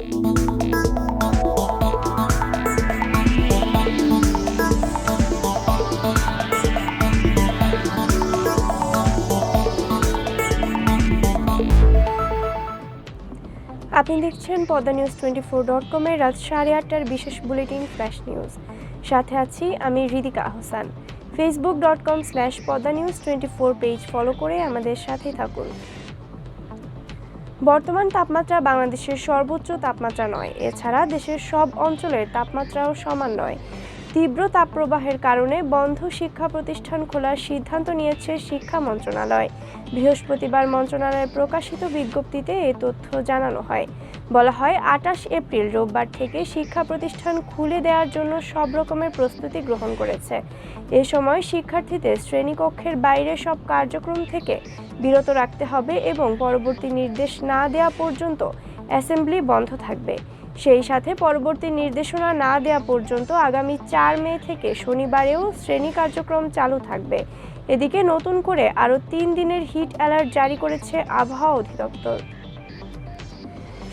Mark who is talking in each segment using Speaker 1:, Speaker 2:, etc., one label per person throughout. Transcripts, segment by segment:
Speaker 1: আপনি দেখছেন Padma news twenty four dot কমের রাত সাড়ে আটটার বিশেষ বুলেটিন ফ্ল্যাশ নিউজ সাথে আছি আমি Hridika Ahsan Facebook dot com slash Padma news twenty four page follow করে আমাদের সাথে থাকুন বর্তমান তাপমাত্রা বাংলাদেশের সর্বোচ্চ তাপমাত্রা নয় এছাড়া দেশের সব অঞ্চলের তাপমাত্রাও সমান নয় তীব্র তাপপ্রবাহের কারণে বন্ধ শিক্ষা প্রতিষ্ঠান খোলার সিদ্ধান্ত নিয়েছে শিক্ষা মন্ত্রণালয় বৃহস্পতিবার মন্ত্রণালয়ে প্রকাশিত বিজ্ঞপ্তিতে এ তথ্য জানানো হয় বলা হয় আটাশ এপ্রিল রোববার থেকে শিক্ষা প্রতিষ্ঠান খুলে দেওয়ার জন্য সব রকমের প্রস্তুতি গ্রহণ করেছে এ সময় শিক্ষার্থীদের শ্রেণীকক্ষের বাইরে সব কার্যক্রম থেকে বিরত রাখতে হবে এবং পরবর্তী নির্দেশ না দেওয়া পর্যন্ত অ্যাসেম্বলি বন্ধ থাকবে সেই সাথে পরবর্তী নির্দেশনা না দেয়া পর্যন্ত আগামী চার মে থেকে শনিবারেও শ্রেণী কার্যক্রম চালু থাকবে এদিকে নতুন করে আরও তিন দিনের হিট অ্যালার্ট জারি করেছে আবহাওয়া অধিদপ্তর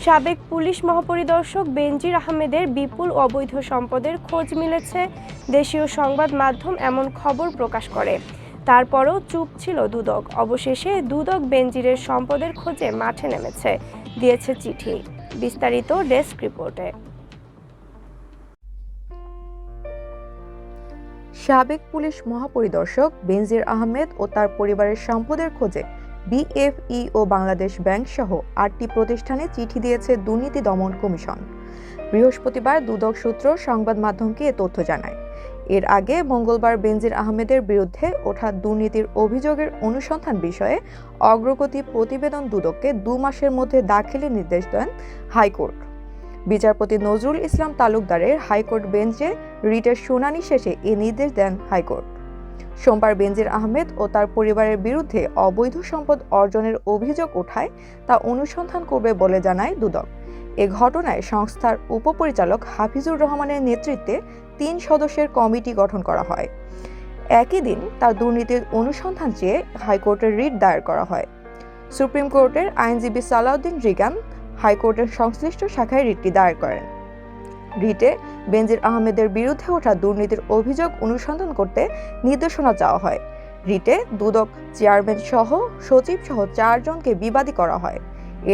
Speaker 1: সাবেক পুলিশ মহাপরিদর্শক বেনজির আহমেদের বিপুল অবৈধ সম্পদের খোঁজ মিলেছে দেশীয় সংবাদ মাধ্যম এমন খবর প্রকাশ করে তারপরও চুপ ছিল দুদক অবশেষে দুদক বেনজিরের সম্পদের খোঁজে মাঠে নেমেছে দিয়েছে চিঠি বিস্তারিত ডেস্ক রিপোর্টে
Speaker 2: সাবেক পুলিশ মহাপরিদর্শক বেনজির আহমেদ ও তার পরিবারের সম্পদের খোঁজে বিএফই ও বাংলাদেশ ব্যাংক সহ আটটি প্রতিষ্ঠানে চিঠি দিয়েছে দুর্নীতি দমন কমিশন বৃহস্পতিবার দুদক সূত্র সংবাদ মাধ্যমকে এ তথ্য জানায় এর আগে মঙ্গলবার বেনজির আহমেদের বিরুদ্ধে ওঠা দুর্নীতির অভিযোগের অনুসন্ধান বিষয়ে অগ্রগতি প্রতিবেদন দুদককে দু মাসের মধ্যে দাখিলের নির্দেশ দেন হাইকোর্ট বিচারপতি নজরুল ইসলাম তালুকদারের হাইকোর্ট বেঞ্চে রিটের শুনানি শেষে এ নির্দেশ দেন হাইকোর্ট সোমবার বেনজির আহমেদ ও তার পরিবারের বিরুদ্ধে অবৈধ সম্পদ অর্জনের অভিযোগ ওঠায় তা অনুসন্ধান করবে বলে জানায় দুদক এ ঘটনায় সংস্থার উপপরিচালক হাফিজুর রহমানের নেতৃত্বে তিন সদস্যের কমিটি গঠন করা হয় একই দিন তার দুর্নীতির অনুসন্ধান চেয়ে হাইকোর্টের রিট দায়ের করা হয় সুপ্রিম কোর্টের আইনজীবী সালাউদ্দিন রিগান হাইকোর্টের সংশ্লিষ্ট শাখায় রিটটি দায়ের করেন রিটে বেনজির আহমেদের বিরুদ্ধে ওঠা দুর্নীতির অভিযোগ অনুসন্ধান করতে নির্দেশনা চাওয়া হয় রিটে দুদক চেয়ারম্যান সহ সচিব সহ চারজনকে বিবাদী করা হয়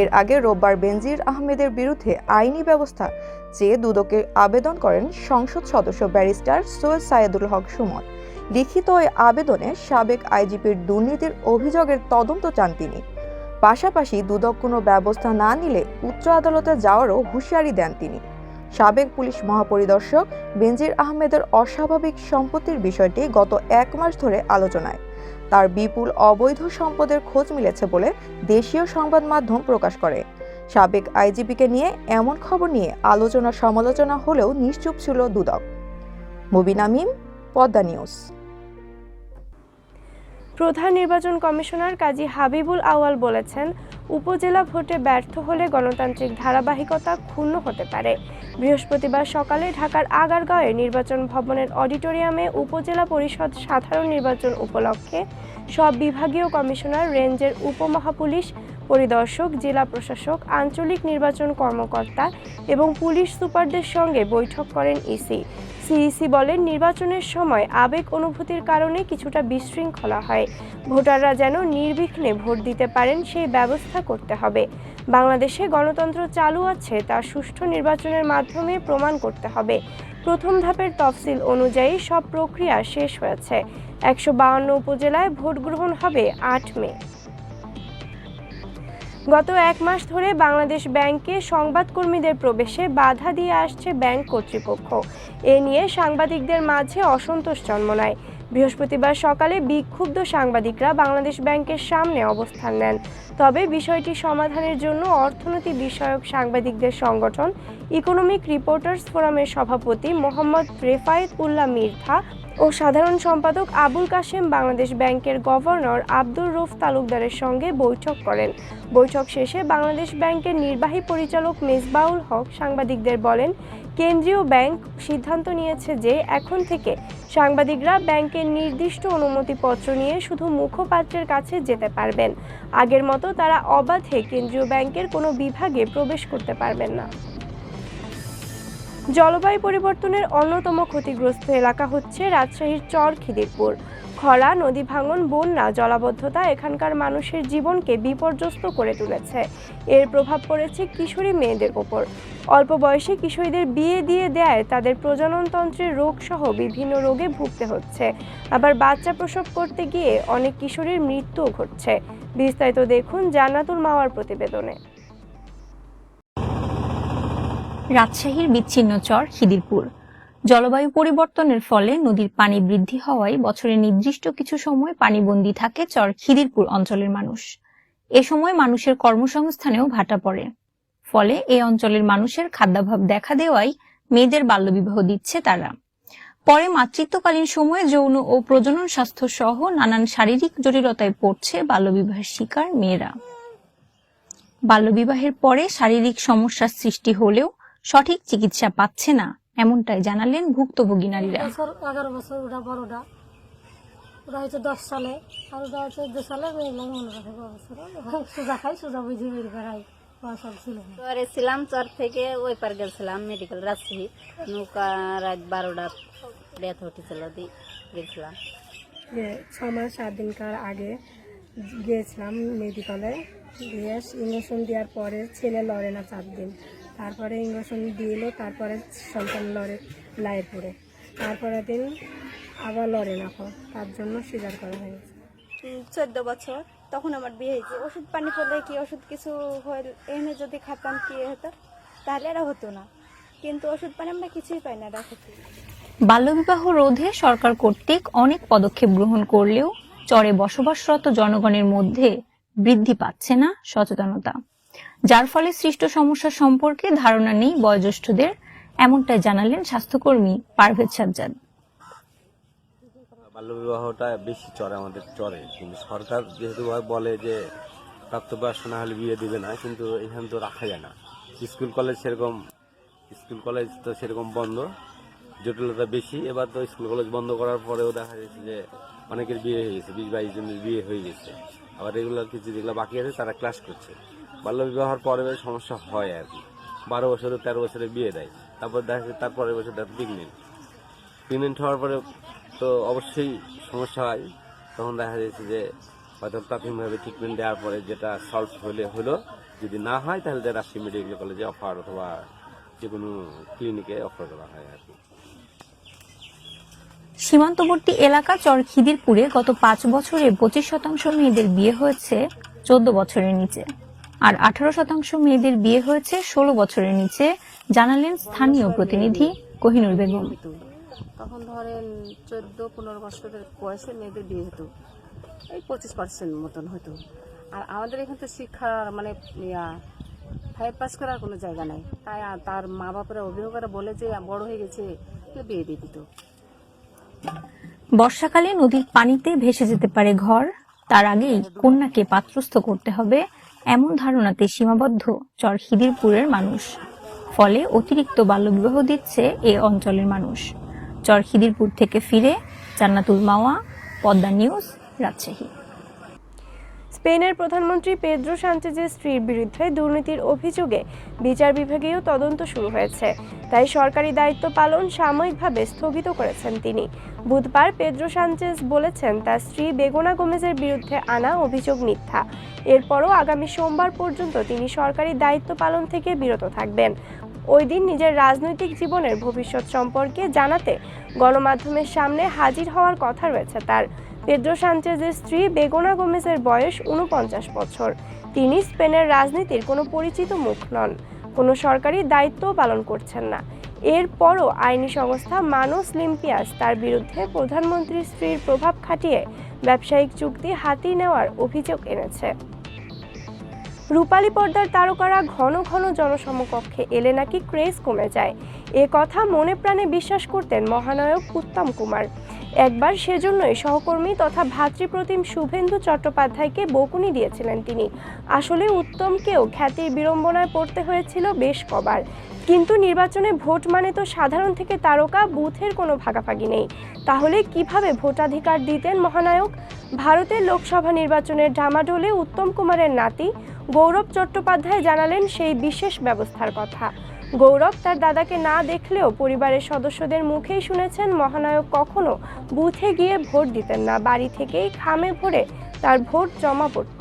Speaker 2: এর আগে রোববার বেনজির আহমেদের বিরুদ্ধে আইনি ব্যবস্থা চেয়ে দুদকে আবেদন করেন সংসদ সদস্য ব্যারিস্টার সৈয়দ সায়েদুল হক সুমন লিখিত ওই আবেদনে সাবেক আইজিপির দুর্নীতির অভিযোগের তদন্ত চান তিনি পাশাপাশি দুদক কোনো ব্যবস্থা না নিলে উচ্চ আদালতে যাওয়ারও হুঁশিয়ারি দেন তিনি সাবেক পুলিশ মহাপরিদর্শক বেনজির আহমেদের অস্বাভাবিক সম্পত্তির বিষয়টি গত এক মাস ধরে আলোচনায় তার বিপুল অবৈধ সম্পদের খোঁজ মিলেছে বলে দেশীয় সংবাদ মাধ্যম প্রকাশ করে সাবেক আইজিপিকে নিয়ে এমন খবর নিয়ে আলোচনা সমালোচনা হলেও নিশ্চুপ ছিল দুদক মুবিন পদ্মা নিউজ
Speaker 1: প্রধান নির্বাচন কমিশনার কাজী হাবিবুল আওয়াল বলেছেন উপজেলা ভোটে ব্যর্থ হলে গণতান্ত্রিক ধারাবাহিকতা ক্ষুণ্ণ হতে পারে বৃহস্পতিবার সকালে ঢাকার আগারগাঁওয়ে নির্বাচন ভবনের অডিটোরিয়ামে উপজেলা পরিষদ সাধারণ নির্বাচন উপলক্ষে সব বিভাগীয় কমিশনার রেঞ্জের উপমহাপুলিশ পরিদর্শক জেলা প্রশাসক আঞ্চলিক নির্বাচন কর্মকর্তা এবং পুলিশ সুপারদের সঙ্গে বৈঠক করেন ইসি সিইসি বলেন নির্বাচনের সময় আবেগ অনুভূতির কারণে কিছুটা বিশৃঙ্খলা হয় ভোটাররা যেন নির্বিঘ্নে ভোট দিতে পারেন সেই ব্যবস্থা করতে হবে বাংলাদেশে গণতন্ত্র চালু আছে তা সুষ্ঠু নির্বাচনের মাধ্যমে প্রমাণ করতে হবে প্রথম ধাপের তফসিল অনুযায়ী সব প্রক্রিয়া শেষ হয়েছে একশো উপজেলায় ভোট গ্রহণ হবে আট মে গত এক মাস ধরে বাংলাদেশ ব্যাংকে সংবাদকর্মীদের প্রবেশে বাধা দিয়ে আসছে ব্যাংক কর্তৃপক্ষ এ নিয়ে সাংবাদিকদের মাঝে অসন্তোষ জন্ম নেয় বৃহস্পতিবার সকালে বিক্ষুব্ধ সাংবাদিকরা বাংলাদেশ ব্যাংকের সামনে অবস্থান নেন তবে বিষয়টি সমাধানের জন্য অর্থনীতি বিষয়ক সাংবাদিকদের সংগঠন ইকোনমিক রিপোর্টার্স ফোরামের সভাপতি মোহাম্মদ রেফায়েত উল্লাহ মির্ধা ও সাধারণ সম্পাদক আবুল কাশেম বাংলাদেশ ব্যাংকের গভর্নর আব্দুর রফ তালুকদারের সঙ্গে বৈঠক করেন বৈঠক শেষে বাংলাদেশ ব্যাংকের নির্বাহী পরিচালক মেজবাউল হক সাংবাদিকদের বলেন কেন্দ্রীয় ব্যাংক সিদ্ধান্ত নিয়েছে যে এখন থেকে সাংবাদিকরা ব্যাংকের নির্দিষ্ট অনুমতিপত্র নিয়ে শুধু মুখপাত্রের কাছে যেতে পারবেন আগের মতো তারা অবাধে কেন্দ্রীয় ব্যাংকের কোনো বিভাগে প্রবেশ করতে পারবেন না জলবায়ু পরিবর্তনের অন্যতম ক্ষতিগ্রস্ত এলাকা হচ্ছে রাজশাহীর চর খিদিরপুর খরা নদী ভাঙন বন্যা জলাবদ্ধতা এখানকার মানুষের জীবনকে বিপর্যস্ত করে তুলেছে এর প্রভাব পড়েছে কিশোরী মেয়েদের ওপর অল্প বয়সে কিশোরীদের বিয়ে দিয়ে দেয় তাদের প্রজননতন্ত্রের রোগসহ বিভিন্ন রোগে ভুগতে হচ্ছে আবার বাচ্চা প্রসব করতে গিয়ে অনেক কিশোরীর মৃত্যুও ঘটছে বিস্তারিত দেখুন জান্নাতুল মাওয়ার প্রতিবেদনে
Speaker 3: রাজশাহীর বিচ্ছিন্ন চর খিদিরপুর জলবায়ু পরিবর্তনের ফলে নদীর পানি বৃদ্ধি হওয়ায় বছরের নির্দিষ্ট কিছু সময় পানিবন্দী থাকে চর খিদিরপুর অঞ্চলের মানুষ এ সময় মানুষের কর্মসংস্থানেও ভাটা পড়ে ফলে এই অঞ্চলের মানুষের খাদ্যাভাব দেখা দেওয়াই মেয়েদের বাল্যবিবাহ দিচ্ছে তারা পরে মাতৃত্বকালীন সময়ে যৌন ও প্রজনন স্বাস্থ্য সহ নানান শারীরিক জটিলতায় পড়ছে বাল্যবিবাহের শিকার মেয়েরা বাল্যবিবাহের পরে শারীরিক সমস্যার সৃষ্টি হলেও সঠিক চিকিৎসা পাচ্ছে না এমনটাই জানালেন ভুক্তভোগী নারীরা এগারো বছর ওটা বড়টা ওটা দশ সালে আর ওটা হচ্ছে দু সালে খাই সোজা বুঝি ছিলাম চর থেকে গেছিলাম নৌকা রাত বারোটা গেছিলাম
Speaker 1: ছ মাস সাত দিনকার আগে গিয়েছিলাম মেডিকেলে ইঞ্জেকশন দেওয়ার পরে ছেলে লড়ে না চার দিন তারপরে ইঞ্জেকশন এলো তারপরে সন্তান লড়ে লাই পড়ে তারপরে দিন আবার লড়ে না তার জন্য সিজার করা হয়েছে
Speaker 2: চোদ্দ বছর
Speaker 1: তখন আমার বিয়ে হয়েছে ওষুধ পানি পড়লে কি ওষুধ কিছু হয়ে এনে যদি খাতাম কি হতো তাহলে এরা হতো না কিন্তু ওষুধ পানি আমরা কিছুই পাই না রাখতে
Speaker 3: বাল্যবিবাহ রোধে সরকার কর্তৃক অনেক পদক্ষেপ গ্রহণ করলেও চরে বসবাসরত জনগণের মধ্যে বৃদ্ধি পাচ্ছে না সচেতনতা যার ফলে সৃষ্ট সমস্যা সম্পর্কে ধারণা নেই বয়োজ্যেষ্ঠদের এমনটাই জানালেন স্বাস্থ্যকর্মী পারভেজ সাজ্জাদ
Speaker 1: বাল্যবিবাহটা বেশি চড়ে আমাদের চড়ে কিন্তু সরকার যেহেতু বলে যে প্রাপ্তবয়স্ক না হলে বিয়ে দিবে না কিন্তু এখানে তো রাখা যায় না স্কুল কলেজ সেরকম স্কুল কলেজ তো সেরকম বন্ধ জটিলতা বেশি এবার তো স্কুল কলেজ বন্ধ করার পরেও দেখা যাচ্ছে যে অনেকের বিয়ে হয়ে গেছে বিশ বাইশ জনের বিয়ে হয়ে গেছে আবার রেগুলার কিছু যেগুলো বাকি আছে তারা ক্লাস করছে বাল্যবিবাহর পরে সমস্যা হয় আর কি বারো বছরে তেরো বছরে বিয়ে দেয় তারপর দেখা যাচ্ছে তার পরের বছর দেখ প্রেগনেন্ট প্রেগনেন্ট হওয়ার পরে তো অবশ্যই সমস্যা হয় তখন দেখা যাচ্ছে যে হয়তো প্রাথমিকভাবে ট্রিটমেন্ট দেওয়ার পরে যেটা সলভ হলে হলো যদি না হয় তাহলে রাজশাহী মেডিকেল কলেজে অফার অথবা যে কোনো ক্লিনিকে অফার করা হয় আর কি
Speaker 3: সীমান্তবর্তী এলাকা খিদিরপুরে গত পাঁচ বছরে পঁচিশ শতাংশ মেয়েদের বিয়ে হয়েছে চোদ্দ বছরের নিচে আর আঠারো শতাংশ মেয়েদের বিয়ে হয়েছে ষোলো বছরের নিচে জানালেন স্থানীয় প্রতিনিধি কহিনুর বেগম তখন ধরেন চোদ্দ পনেরো বছরের বয়সে মেয়েদের বিয়ে হতো এই পঁচিশ পার্সেন্ট মতন হতো আর আমাদের এখানে তো শিক্ষার মানে ফাইভ পাস করার কোনো জায়গা নাই তাই তার মা বাবারা অভিভাবকরা বলে যে বড় হয়ে গেছে বিয়ে দিয়ে দিত বর্ষাকালে নদীর পানিতে ভেসে যেতে পারে ঘর তার আগেই কন্যাকে পাত্রস্থ করতে হবে এমন ধারণাতে সীমাবদ্ধ চর খিদিরপুরের মানুষ ফলে অতিরিক্ত বাল্যবিবাহ দিচ্ছে এ অঞ্চলের মানুষ চর খিদিরপুর থেকে ফিরে জান্নাতুল মাওয়া পদ্মা নিউজ রাজশাহী
Speaker 1: স্পেনের প্রধানমন্ত্রী পেদ্রো সানচেজের স্ত্রীর বিরুদ্ধে দুর্নীতির অভিযোগে বিচার বিভাগীয় তদন্ত শুরু হয়েছে তাই সরকারি দায়িত্ব পালন সাময়িকভাবে স্থগিত করেছেন তিনি বুধবার পেদ্রো সানচেজ বলেছেন তার স্ত্রী বেগোনা গোমেজের বিরুদ্ধে আনা অভিযোগ মিথ্যা এরপরও আগামী সোমবার পর্যন্ত তিনি সরকারি দায়িত্ব পালন থেকে বিরত থাকবেন ওই দিন নিজের রাজনৈতিক জীবনের ভবিষ্যৎ সম্পর্কে জানাতে গণমাধ্যমের সামনে হাজির হওয়ার কথা রয়েছে তার পেদ্রো সানচেজের স্ত্রী বেগোনা গোমেজের বয়স উনপঞ্চাশ বছর তিনি স্পেনের রাজনীতির কোনো পরিচিত মুখ নন কোনো সরকারি দায়িত্বও পালন করছেন না এরপরও আইনি সংস্থা মানস লিম্পিয়াস তার বিরুদ্ধে প্রধানমন্ত্রীর স্ত্রীর প্রভাব খাটিয়ে ব্যবসায়িক চুক্তি হাতিয়ে নেওয়ার অভিযোগ এনেছে রূপালী পর্দার তারকারা ঘন ঘন জনসমকক্ষে এলে নাকি ক্রেজ কমে যায় এ কথা মনে প্রাণে বিশ্বাস করতেন মহানায়ক উত্তম কুমার একবার সেজন্যই সহকর্মী তথা ভাতৃপ্রতিম শুভেন্দু চট্টোপাধ্যায়কে বকুনি দিয়েছিলেন তিনি আসলে উত্তমকেও খ্যাতির বিড়ম্বনায় পড়তে হয়েছিল বেশ কবার কিন্তু নির্বাচনে ভোট মানে তো সাধারণ থেকে তারকা বুথের কোনো ভাগাভাগি নেই তাহলে কিভাবে ভোটাধিকার দিতেন মহানায়ক ভারতের লোকসভা নির্বাচনের ডামাডোলে উত্তম কুমারের নাতি গৌরব চট্টোপাধ্যায় জানালেন সেই বিশেষ ব্যবস্থার কথা গৌরব তার দাদাকে না দেখলেও পরিবারের সদস্যদের মুখেই শুনেছেন মহানায়ক কখনো বুথে গিয়ে ভোট দিতেন না বাড়ি থেকেই খামে ভরে তার ভোট জমা পড়ত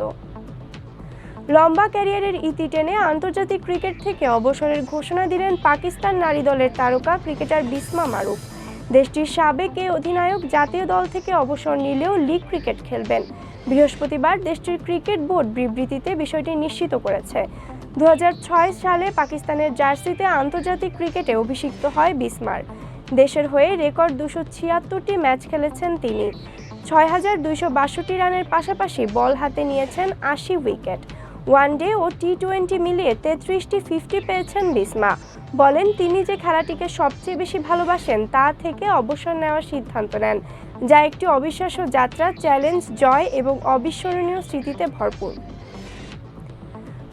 Speaker 1: লম্বা ক্যারিয়ারের ইতি টেনে আন্তর্জাতিক ক্রিকেট থেকে অবসরের ঘোষণা দিলেন পাকিস্তান নারী দলের তারকা ক্রিকেটার বিসমা মারুফ দেশটির সাবেক এ অধিনায়ক জাতীয় দল থেকে অবসর নিলেও লিগ ক্রিকেট খেলবেন বৃহস্পতিবার দেশটির ক্রিকেট বোর্ড বিবৃতিতে বিষয়টি নিশ্চিত করেছে দু সালে পাকিস্তানের জার্সিতে আন্তর্জাতিক ক্রিকেটে অভিষিক্ত হয় বিসমার দেশের হয়ে রেকর্ড দুশো ছিয়াত্তরটি ম্যাচ খেলেছেন তিনি ছয় হাজার বাষট্টি রানের পাশাপাশি বল হাতে নিয়েছেন আশি উইকেট ওয়ানডে ও টি টোয়েন্টি মিলিয়ে তেত্রিশটি ফিফটি পেয়েছেন বিসমা বলেন তিনি যে খেলাটিকে সবচেয়ে বেশি ভালোবাসেন তা থেকে অবসর নেওয়ার সিদ্ধান্ত নেন যা একটি অবিশ্বাস্য যাত্রা চ্যালেঞ্জ জয় এবং অবিস্মরণীয় স্মৃতিতে ভরপুর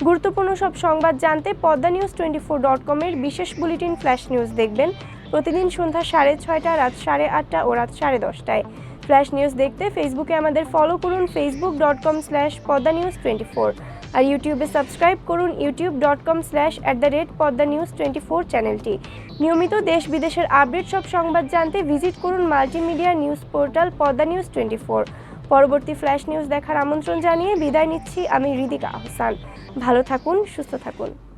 Speaker 1: গুরুত্বপূর্ণ সব সংবাদ জানতে Padma news twenty four dot কমের বিশেষ বুলেটিন ফ্ল্যাশ নিউজ দেখবেন প্রতিদিন সন্ধ্যা সাড়ে ছয়টা রাত সাড়ে আটটা ও রাত সাড়ে দশটায় ফ্ল্যাশ নিউজ দেখতে ফেসবুকে আমাদের ফলো করুন Facebook dot com slash Padma news twenty four আর ইউটিউবে সাবস্ক্রাইব করুন YouTube dot com slash at the rate Padma news twenty four চ্যানেলটি নিয়মিত দেশ বিদেশের আপডেট সব সংবাদ জানতে ভিজিট করুন multimedia news portal Padma news twenty four পরবর্তী ফ্ল্যাশ নিউজ দেখার আমন্ত্রণ জানিয়ে বিদায় নিচ্ছি আমি হৃদিকা আহসান ভালো থাকুন সুস্থ থাকুন